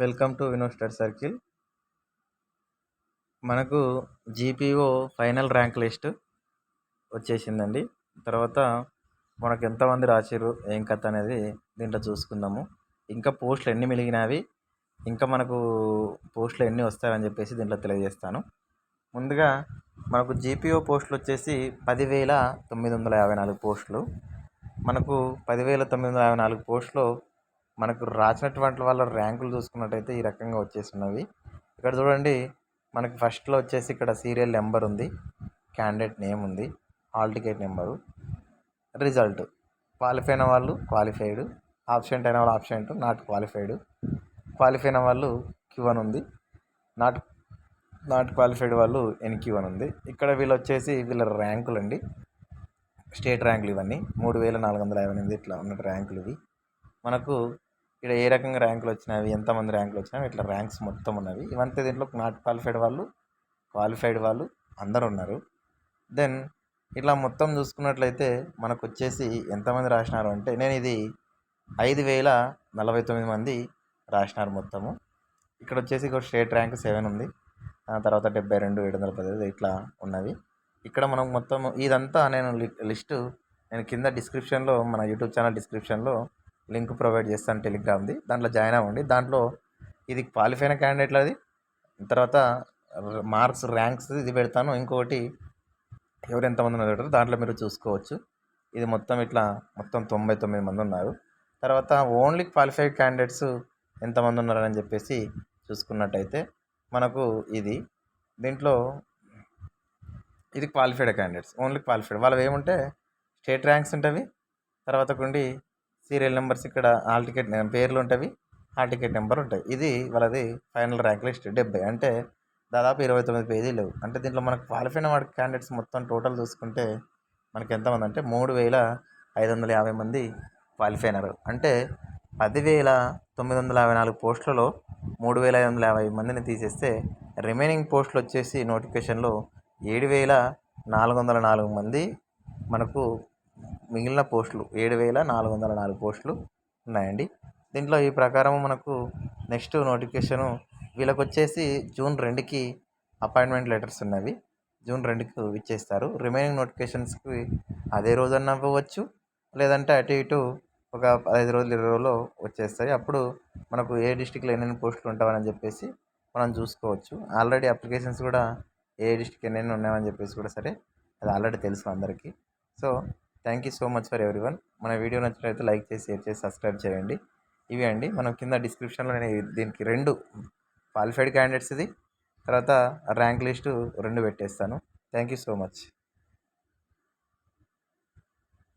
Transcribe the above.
Welcome to investor circle. మనకు GPO final rank list వచ్చేసిందండి. తర్వాత మనకు ఎంతమంది రాసిర్రు ఏం కథ అనేది దీంట్లో చూసుకుందాము. ఇంకా పోస్టులు ఎన్ని మిలిగినవి ఇంకా మనకు పోస్టులు ఎన్ని వస్తాయని చెప్పేసి దీంట్లో తెలియజేస్తాను. ముందుగా మనకు జీపీఓ పోస్టులు వచ్చేసి పదివేల తొమ్మిది వందల యాభై నాలుగు పోస్టులు. మనకు పదివేల తొమ్మిది వందల యాభై నాలుగు పోస్టులు మనకు రాసినటువంటి వాళ్ళ ర్యాంకులు చూసుకున్నట్టయితే ఈ రకంగా వచ్చేసినవి. ఇక్కడ చూడండి మనకి ఫస్ట్లో వచ్చేసి ఇక్కడ సీరియల్ నెంబర్ ఉంది క్యాండిడేట్ నేమ్ ఉంది hall ticket number result. Qualify అయిన వాళ్ళు క్వాలిఫైడ్ ఆప్షెంట్ అయిన వాళ్ళు ఆప్షెంట్ నాట్ క్వాలిఫైడ్. క్వాలిఫై అయిన వాళ్ళు క్యూవన్ ఉంది నాట్ నాట్ క్వాలిఫైడ్ వాళ్ళు ఎన్క్యూఅన్ ఉంది. ఇక్కడ వీళ్ళు వచ్చేసి వీళ్ళ ర్యాంకులు అండి స్టేట్ ర్యాంకులు ఇవన్నీ మూడు వేల నాలుగు వందల యాభై ఎనిమిది ఇట్లా ఉన్న ర్యాంకులు ఇవి. మనకు ఇక్కడ ఏ రకంగా ర్యాంకులు వచ్చినవి ఎంతమంది ర్యాంకులు వచ్చినవి ఇట్లా ర్యాంక్స్ మొత్తం ఉన్నవి. ఇవంతా దీంట్లో నాట్ క్వాలిఫైడ్ వాళ్ళు క్వాలిఫైడ్ వాళ్ళు అందరు ఉన్నారు. దెన్ ఇట్లా మొత్తం చూసుకున్నట్లయితే మనకు వచ్చేసి ఎంతమంది రాసినారు అంటే నేను ఇది ఐదు వేల నలభై తొమ్మిది మంది రాసినారు మొత్తము. ఇక్కడ వచ్చేసి ఒక స్టేట్ ర్యాంక్ సెవెన్ ఉంది. తర్వాత డెబ్బై రెండు ఏడు వందల పదిహేను ఇట్లా ఉన్నవి. ఇక్కడ మనం మొత్తం ఇదంతా నేను లిస్టు నేను కింద డిస్క్రిప్షన్లో మన యూట్యూబ్ ఛానల్ డిస్క్రిప్షన్లో లింక్ ప్రొవైడ్ చేస్తాను టెలిగ్రామ్ది దాంట్లో జాయిన్ అవ్వండి. దాంట్లో ఇది క్వాలిఫై అయిన క్యాండిడేట్లది. తర్వాత మార్క్స్ ర్యాంక్స్ ఇది పెడతాను. ఇంకొకటి ఎవరు ఎంతమంది ఉన్నారు దాంట్లో మీరు చూసుకోవచ్చు. ఇది మొత్తం ఇట్లా మొత్తం తొంభై తొమ్మిది మంది ఉన్నారు. తర్వాత ఓన్లీ క్వాలిఫైడ్ క్యాండిడేట్స్ ఎంతమంది ఉన్నారని చెప్పేసి చూసుకున్నట్టయితే మనకు ఇది దీంట్లో ఇది క్వాలిఫైడ్ క్యాండిడేట్స్. Only qualified. వాళ్ళు ఏముంటే స్టేట్ ర్యాంక్స్ ఉంటుంది తర్వాత కొండి సీరియల్ నెంబర్స్ ఇక్కడ హాల్ టికెట్ పేర్లు ఉంటాయి హాల్ టికెట్ నెంబర్ ఉంటాయి. ఇది వాళ్ళది ఫైనల్ ర్యాంక్ లిస్ట్ డెబ్బై. అంటే దాదాపు ఇరవై తొమ్మిది పేజీలు అంటే దీంట్లో మనకు క్వాలిఫైన వాడి క్యాండిడేట్స్ మొత్తం టోటల్ చూసుకుంటే మనకి ఎంతమంది అంటే మూడు వేల ఐదు వందల యాభై మంది క్వాలిఫై అయినారు అంటే పదివేల తొమ్మిది వందల యాభై నాలుగు పోస్టులలో మూడు వేల ఐదు వందల యాభై మందిని తీసేస్తే రిమైనింగ్ పోస్టులు వచ్చేసి నోటిఫికేషన్లో ఏడు వేల నాలుగు వందల నాలుగు మంది మనకు మిగిలిన పోస్టులు ఏడు వేల నాలుగు వందల నాలుగు పోస్టులు ఉన్నాయండి. దీంట్లో ఈ ప్రకారం మనకు నెక్స్ట్ నోటిఫికేషను వీళ్ళకి వచ్చేసి జూన్ రెండుకి అపాయింట్మెంట్ లెటర్స్ ఉన్నవి. జూన్ రెండుకి ఇచ్చేస్తారు. రిమైనింగ్ నోటిఫికేషన్స్కి అదే రోజన్న అవ్వచ్చు. లేదంటే అటు ఇటు ఒక పదహైదు రోజులు ఇరవై రోజుల్లో వచ్చేస్తాయి. అప్పుడు మనకు ఏ డిస్టిక్లో ఎన్నెన్ని పోస్టులు ఉంటామని చెప్పేసి మనం చూసుకోవచ్చు. ఆల్రెడీ అప్లికేషన్స్ కూడా ఏ డిస్టిక్ ఎన్నెన్ని ఉన్నాయని చెప్పేసి కూడా సరే అది ఆల్రెడీ తెలుసు అందరికీ. So thank you so much for every one మన వీడియో నచ్చినట్లయితే లైక్ చేసి షేర్ చేసి సబ్స్క్రైబ్ చేయండి. ఇవి అండి. మనం కింద డిస్క్రిప్షన్లో నేను దీనికి రెండు క్వాలిఫైడ్ క్యాండిడేట్స్ ఇది. తర్వాత ర్యాంక్ లిస్టు రెండు పెట్టేస్తాను. Thank you so much